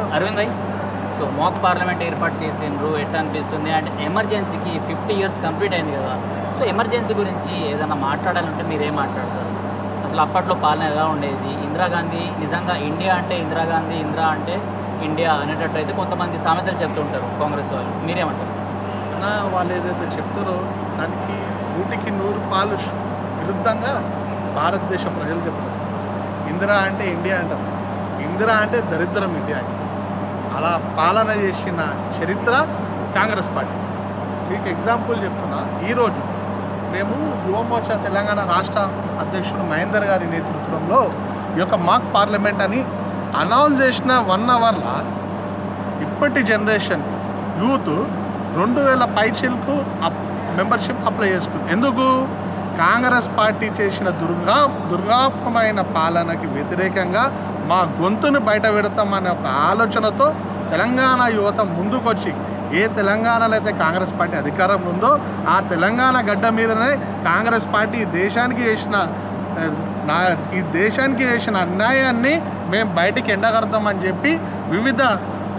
Arvind bhai so mock parliament ఏర్పాటు చేసిండ్రు ఎట్లా అనిపిస్తుంది? అండ్ ఎమర్జెన్సీకి ఫిఫ్టీ ఇయర్స్ కంప్లీట్ అయింది కదా. సో ఎమర్జెన్సీ గురించి ఏదైనా మాట్లాడాలంటే మీరేం మాట్లాడతారు? అసలు అప్పట్లో పాలన ఎలా ఉండేది? ఇందిరాగాంధీ నిజంగా ఇండియా అంటే ఇందిరాగాంధీ ఇందిరా అంటే ఇండియా అనేటట్టు అయితే కొంతమంది సామెతలు చెప్తుంటారు కాంగ్రెస్ వాళ్ళు. మీరేమంటారు? అన్న వాళ్ళు ఏదైతే చెప్తారో దానికి నూటికి నూరు పాలు విరుద్ధంగా భారతదేశ ప్రజలు చెప్తారు. ఇందిరా అంటే ఇండియా అంటారు. ఇందిరా అంటే దరిద్రం ఇండియాకి. అలా పాలన చేసిన చరిత్ర కాంగ్రెస్ పార్టీ. మీకు ఎగ్జాంపుల్ చెప్తున్నా. ఈరోజు మేము యువమోర్చా తెలంగాణ రాష్ట్ర అధ్యక్షుడు మహేందర్ గారి నేతృత్వంలో ఈ యొక్క మాక్ పార్లమెంట్ అని అనౌన్స్ చేసిన వన్ అవర్లో ఇప్పటి జనరేషన్ యూత్ రెండు వేల పైచిల్కు అప్ మెంబర్షిప్ అప్లై చేసుకుంది. ఎందుకు? కాంగ్రెస్ పార్టీ చేసిన దుర్గా దుర్గాపమైన పాలనకి వ్యతిరేకంగా మా గొంతును బయట పెడతామనే ఒక ఆలోచనతో తెలంగాణ యువత ముందుకొచ్చి ఏ తెలంగాణలో అయితే కాంగ్రెస్ పార్టీ అధికారంలో ఉందో ఆ తెలంగాణ గడ్డ మీదనే కాంగ్రెస్ పార్టీ ఈ దేశానికి చేసిన నా ఈ దేశానికి చేసిన అన్యాయాన్ని మేము బయటికి ఎండగడతామని చెప్పి వివిధ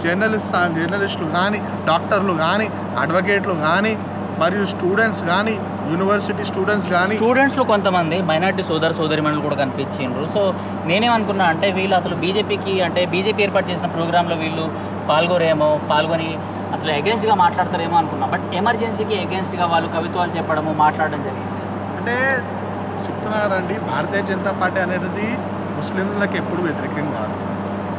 జర్నలిస్ట్ జర్నలిస్టులు కానీ డాక్టర్లు కానీ అడ్వకేట్లు కానీ మరియు స్టూడెంట్స్ కానీ యూనివర్సిటీ స్టూడెంట్స్ కానీ స్టూడెంట్స్లో కొంతమంది మైనార్టీ సోదర సోదరిమణులు కూడా కనిపించిండ్రు. సో నేనేమనుకున్నా అంటే వీళ్ళు అసలు బీజేపీకి అంటే బీజేపీ ఏర్పాటు చేసిన ప్రోగ్రాంలో వీళ్ళు పాల్గొరేమో పాల్గొని అసలు అగేన్స్ట్గా మాట్లాడతారేమో అనుకున్నా. బట్ ఎమర్జెన్సీకి అగేన్స్ట్గా వాళ్ళు కవిత్వాలు చెప్పడము మాట్లాడడం జరిగింది. అంటే చెప్తున్నారండి భారతీయ జనతా పార్టీ అనేది ముస్లింలకు ఎప్పుడు వ్యతిరేకం కాదు.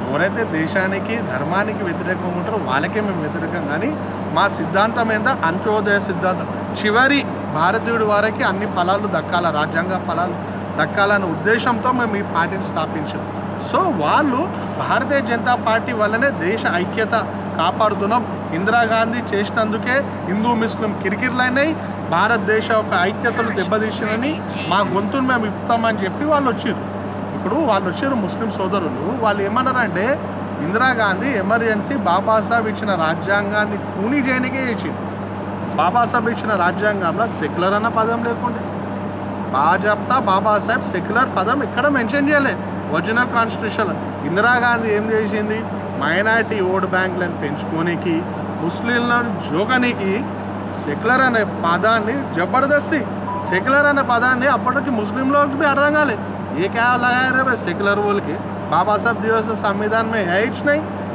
ఎవరైతే దేశానికి ధర్మానికి వ్యతిరేకంగా ఉంటారో వాళ్ళకే మేము వ్యతిరేకం. కానీ మా సిద్ధాంతం ఏందో? అంత్యోదయ సిద్ధాంతం. చివరి భారతీయుడి వారికి అన్ని ఫలాలు దక్కాల రాజ్యాంగ ఫలాలు దక్కాలనే ఉద్దేశంతో మేము ఈ పార్టీని స్థాపించాం. సో వాళ్ళు భారతీయ జనతా పార్టీ వల్లనే దేశ ఐక్యత కాపాడుతున్నాం. ఇందిరాగాంధీ చేసినందుకే హిందూ ముస్లిం కిరికిర్లైనాయి భారతదేశ యొక్క ఐక్యతను దెబ్బతీసినని మా గొంతును మేము ఇప్పుతామని చెప్పి వాళ్ళు వచ్చారు. ఇప్పుడు వాళ్ళు వచ్చారు ముస్లిం సోదరులు. వాళ్ళు ఏమన్నారంటే ఇందిరాగాంధీ ఎమర్జెన్సీ బాబాసాహెబ్ ఇచ్చిన రాజ్యాంగాన్ని కూని చేయనికే ఇచ్చింది. బాబాసాహెబ్ ఇచ్చిన రాజ్యాంగంలో సెక్యులర్ అన్న పదం లేకుండే. బాజప్తా బాబాసాహెబ్ సెక్యులర్ పదం ఇక్కడ మెన్షన్ చేయలే. Original constitution. ఇందిరాగాంధీ ఏం చేసింది? మైనార్టీ ఓటు బ్యాంకులను పెంచుకోనికి ముస్లింలను జోకనికి సెక్యులర్ అనే పదాన్ని జబర్దస్తి సెక్యులర్ అనే పదాన్ని అప్పటికి ముస్లింలోకి అర్థం కాలేదు ఏ కేవలం సెక్యులర్ వాళ్ళకి? బాబాసాహెబ్ దివస సంవిధానమే హై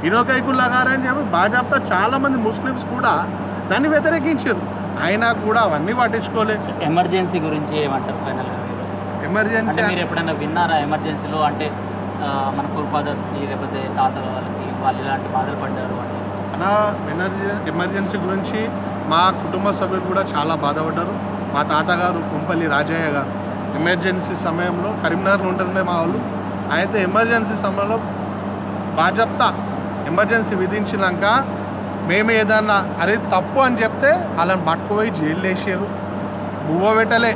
ఇనోకైకుల్లా అని చెప్పి భాజపా చాలామంది ముస్లిమ్స్ కూడా దాన్ని వ్యతిరేకించారు. అయినా కూడా అవన్నీ పట్టించుకోలేదు ఎమర్జెన్సీ గురించి ఏమంటారు ఫైనల్ ఎమర్జెన్సీ మీరు ఎప్పుడైనా విన్నారా ఎమర్జెన్సీలో? అంటే మన ఫోర్ ఫాదర్స్కి లేకపోతే తాతల వాళ్ళకి వాళ్ళు ఇలాంటి బాధలు పడ్డారు అంటే? అలా ఎమర్జెన్సీ గురించి మా కుటుంబ సభ్యులు కూడా చాలా బాధపడ్డారు. మా తాతగారు కుంపల్లి రాజయ్య గారు. ఎమర్జెన్సీ సమయంలో కరీంనగర్లో ఉంటుండే మా వాళ్ళు. అయితే ఎమర్జెన్సీ సమయంలో భాజప్తా ఎమర్జెన్సీ విధించినాక మేము ఏదన్నా అరే తప్పు అని చెప్తే వాళ్ళని పట్టుకుపోయి జైలు వేసారు బువ్వ పెట్టలే.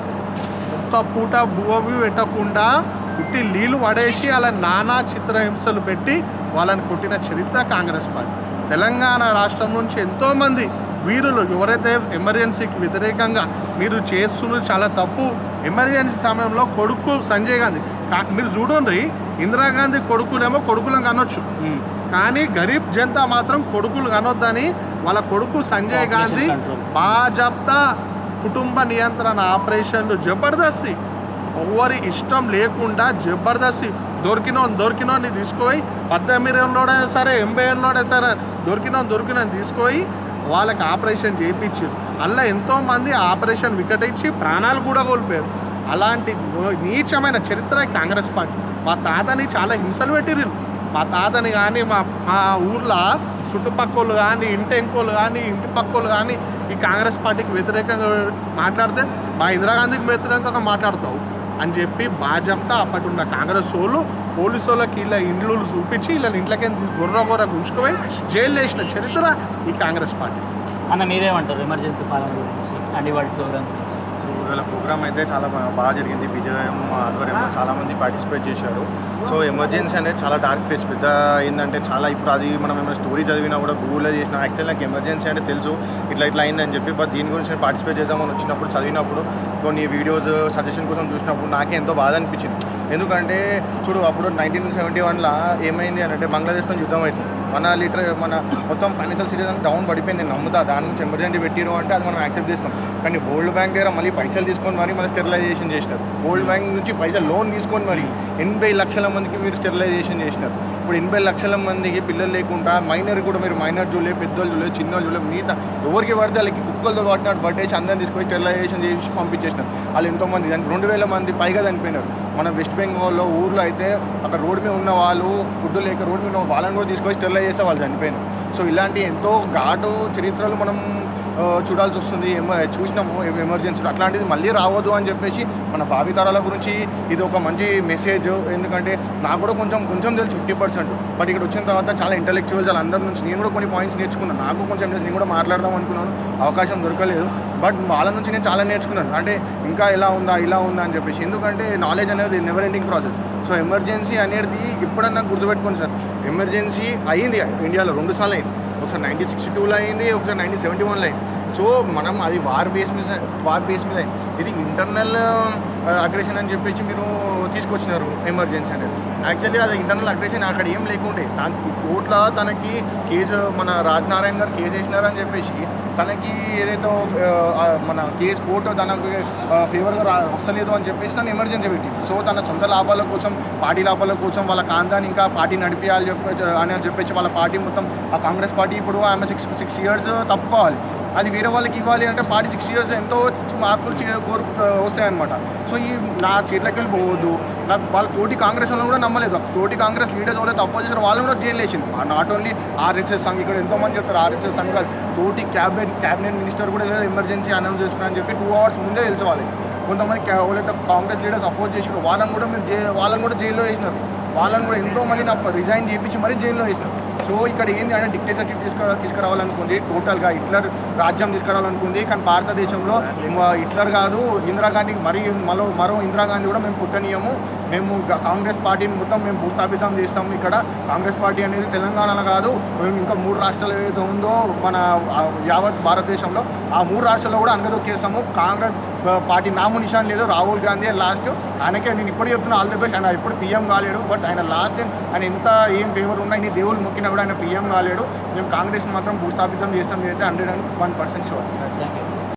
ఒక్క పూట బువ్వవి పెట్టకుండా పుట్టి నీళ్ళు పడేసి వాళ్ళ నానా చిత్రహింసలు పెట్టి వాళ్ళని కొట్టిన చరిత్ర కాంగ్రెస్ పార్టీ. తెలంగాణ రాష్ట్రం నుంచి ఎంతోమంది వీరులు ఎవరైతే ఎమర్జెన్సీకి వ్యతిరేకంగా మీరు చేస్తున్నది చాలా తప్పు. ఎమర్జెన్సీ సమయంలో కొడుకు సంజయ్ గాంధీ. మీరు చూడండి ఇందిరాగాంధీ కొడుకునేమో కొడుకులం కానొచ్చు. కానీ గరీబ్ జనతా మాత్రం కొడుకులు కనొద్దని వాళ్ళ కొడుకు సంజయ్ గాంధీ బాజాప్తా కుటుంబ నియంత్రణ ఆపరేషన్లు జబర్దస్తి. ఎవరి ఇష్టం లేకుండా జబర్దస్తి. దొరికినోని దొరికినోని తీసుకుపోయి పద్దెనిమిదిలోనే సరే ఎంబైలోనే సరే దొరికినోని దొరికినోని తీసుకుపోయి వాళ్ళకి ఆపరేషన్ చేయించారు. అలా ఎంతోమంది ఆపరేషన్ వికటించి ప్రాణాలు కూడా కోల్పోయారు. అలాంటి నీచమైన చరిత్ర కాంగ్రెస్ పార్టీ. మా తాతని చాలా హింసలు పెట్టిర్రు. మా తాతని కానీ మా మా ఊర్లో చుట్టుపక్కలు కానీ ఇంటి కానీ ఇంటి పక్కోళ్ళు కానీ ఈ కాంగ్రెస్ పార్టీకి వ్యతిరేకంగా మాట్లాడితే మా ఇందిరాగాంధీకి వ్యతిరేకంగా మాట్లాడతావు అని చెప్పి బాజంతా అప్పటి ఉన్న కాంగ్రెస్ వాళ్ళు పోలీసు వాళ్ళకి ఇలా ఇండ్లు చూపించి ఇలా ఇంట్లోకి గొర్ర గొర్ర గుంచుకుపోయి జైలు వేసిన చరిత్ర ఈ కాంగ్రెస్ పార్టీ అన్న మీరేమంటారు? ఎమర్జెన్సీ పాలన గురించి అండ్ ఇవాళ ప్రోగ్రామ్ గురించి. ఇవాళ ప్రోగ్రామ్ అయితే చాలా బాగా జరిగింది. విజయం ఆధ్వర్యంలో చాలామంది పార్టిసిపేట్ చేశారు. సో ఎమర్జెన్సీ అనేది చాలా డార్క్ ఫేస్ పెద్ద ఏంటంటే చాలా ఇప్పుడు అది మనం ఏమైనా స్టోరీ చదివినా కూడా గూగుల్లో చేసిన యాక్చువల్ నాకు ఎమర్జెన్సీ అంటే తెలుసు. ఇట్లా ఇట్లా అయిందని చెప్పి బట్ దీని గురించి నేను పార్టిసిపేట్ చేద్దామని వచ్చినప్పుడు చదివినప్పుడు కొన్ని వీడియోస్ సజెషన్ కోసం చూసినప్పుడు నాకే ఎంతో బాధ అనిపించింది. ఎందుకంటే చూడు అప్పుడు నైన్టీన్ సెవెంటీ వన్లో ఏమైంది అని అంటే బంగ్లాదేశ్తో యుద్ధం అవుతుంది. మన లీటర్ మన మొత్తం ఫైనాన్షియల్ సిచ్యువేషన్ డౌన్ పడిపోయింది. నేను నమ్ముతా. దాని నుంచి ఎమర్జెన్సీ పెట్టిరు అంటే అది మనం యాక్సెప్ట్ చేస్తాం. కానీ వరల్డ్ బ్యాంక్ దగ్గర మళ్ళీ పైసలు తీసుకొని మరి మన స్టెరిలైజేషన్ చేసినారు. వరల్డ్ బ్యాంక్ నుంచి పైసలు లోన్ తీసుకొని మరి ఎనభై లక్షల మందికి మీరు స్టెరిలైజేషన్ చేసినారు. ఇప్పుడు ఎనభై లక్షల మందికి పిల్లలు లేకుండా మైనర్ కూడా మీరు మైనర్ చూడలేదు పెద్దోళ్ళు చూడలేదు చిన్నోళ్ళు చూడలేదు మిగతా ఎవరికి పడితే వాళ్ళకి కుక్కలతో పట్టినట్టు పట్టేసి అందరిని తీసుకొని స్టెరిలైజేషన్ చేసి పంపించేసినారు. వాళ్ళు ఎంతోమంది రెండు వేల మంది పైగా చనిపోయినారు. మన వెస్ట్ బెంగాల్లో ఊర్లో అయితే అక్కడ రోడ్డు మీద ఉన్న వాళ్ళు ఫుడ్ లేక రోడ్డు మీద వాళ్ళని కూడా తీసుకొని స్టెరిలైజ్ చేస్తే వాళ్ళు చనిపోయినారు. సో ఇలాంటి ఎంతో ఘాటు చరిత్రలు మనం చూడాల్సి వస్తుంది. చూసినాము ఎమ- ఎమర్జెన్సీలో అట్లాంటిది మళ్ళీ రావద్దు అని చెప్పేసి మన భావితరాల గురించి ఇది ఒక మంచి మెసేజ్. ఎందుకంటే నాకు కూడా కొంచెం కొంచెం తెలుసు ఫిఫ్టీ పర్సెంట్. బట్ ఇక్కడ వచ్చిన తర్వాత చాలా ఇంటలెక్చువల్స్ వాళ్ళందరి నుంచి నేను కూడా కొన్ని పాయింట్స్ నేర్చుకున్నాను. నాకు కొంచెం తెలుసు. నేను కూడా మాట్లాడదాం అనుకున్నాను. అవకాశం దొరకలేదు. బట్ వాళ్ళ నుంచి నేను చాలా నేర్చుకున్నాను. అంటే ఇంకా ఇలా ఉందా ఇలా ఉందా అని చెప్పేసి. ఎందుకంటే నాలెడ్జ్ అనేది never ending process so emergency అనేది ఎప్పుడన్నా గుర్తుపెట్టుకోండి సార్. ఎమర్జెన్సీ అయింది. అయ్యింది ఇండియాలో రెండుసార్లు అయింది. ఒకసారి నైన్టీన్ సిక్స్టీ టూలో అయింది ఒకసారి నైన్టీన్ సెవెంటీ వన్లో అయింది. సో మనం అది వార్ బేస్ మీద వార్ బేస్ మీద అయింది. ఇది ఇంటర్నల్ అగ్రెషన్ అని చెప్పేసి మీరు తీసుకొచ్చినారు ఎమర్జెన్సీ అనేది యాక్చువల్లీ అది ఇంటర్నల్ అగ్రెషన్ అక్కడ ఏం లేకుండే. తనకి కోర్టులో తనకి కేసు మన రాజనారాయణ గారు కేసు వేసినారని చెప్పేసి తనకి ఏదైతే మన కేసు కోర్టు తనకు ఫేవర్గా రా వస్తలేదు అని చెప్పేసి తను ఎమర్జెన్సీ పెట్టింది. సో తన సొంత లాభాల కోసం పార్టీ లాభాల కోసం వాళ్ళ కాంతాన్ని ఇంకా పార్టీ నడిపించాలి చెప్పి అని చెప్పేసి వాళ్ళ పార్టీ మొత్తం ఆ కాంగ్రెస్ పార్టీ ఇప్పుడు ఆమె సిక్స్ సిక్స్ ఇయర్స్ తప్పుకోవాలి అది వేరే వాళ్ళకి ఇవ్వాలి అంటే పార్టీ సిక్స్ ఇయర్స్ ఎంతో మార్పులు చే- కోరు వస్తాయన్నమాట. సో ఈ నా చేతిలోకి వెళ్ళి పోవద్దు. నాకు వాళ్ళ తోటి కాంగ్రెస్ వాళ్ళు కూడా నమ్మలేదు. తోటి కాంగ్రెస్ లీడర్స్ ఎవరైతే తప్పు చేశారు వాళ్ళని కూడా జైలు వేసింది నాట్ ఓన్లీ ఆర్ఎస్ఎస్ సంఘ్ ఇక్కడ ఎంతోమంది చెప్తారు ఆర్ఎస్ఎస్ సంఘాలు తోటి క్యాబినెట్ క్యాబినెట్ మినిస్టర్ కూడా ఏదో ఎమర్జెన్సీ అనౌన్స్ చేస్తున్నారని చెప్పి టూ అవర్స్ ముందే తెలుసుకోవాలి కొంతమంది క్యా- ఎవరైతే కాంగ్రెస్ లీడర్స్ అపోజ్ చేసినారు వాళ్ళని కూడా మీరు జై వాళ్ళని కూడా జైల్లో వేసినారు. వాళ్ళని కూడా ఎంతో మంది నాకు రిజైన్ చేయించి మరీ జైల్లో వేసినారు సో ఇక్కడ ఏంది అంటే డిక్టేటర్షిప్ తీసుకురా తీసుకురావాలనుకుంది. టోటల్గా హిట్లర్ రాజ్యం తీసుకురావాలనుకుంది. కానీ భారతదేశంలో హిట్లర్ కాదు ఇందిరాగాంధీ మరీ మరో మరో ఇందిరాగాంధీ కూడా మేము పుట్టనీయము. మేము కాంగ్రెస్ పార్టీని మొత్తం మేము భూస్థాపితం చేస్తాము ఇక్కడ. కాంగ్రెస్ పార్టీ అనేది తెలంగాణలో కాదు మేము ఇంకా మూడు రాష్ట్రాలు ఏదైతే ఉందో మన యావత్ భారతదేశంలో ఆ మూడు రాష్ట్రాల్లో కూడా అనగదొక్కేస్తాము. కాంగ్రెస్ పార్టీ నాము నిషాన్ లేదు. రాహుల్ గాంధీ లాస్ట్. ఆయనకే నేను ఇప్పుడు చెప్తున్నా ఆల్ ది బెస్ట్. ఆయన ఇప్పుడు పీఎం కాలేడు బట్ ఆయన లాస్ట్ టైం ఆయన ఎంత ఏం ఫేవర్ ఉన్నా ఇన్ని దేవుళ్ళు మొక్కినా కూడా ఆయన పీఎం కాలేడు. మేము కాంగ్రెస్ మాత్రం భూస్థాపితం చేస్తాం. అయితే hundred and one percent sure thank you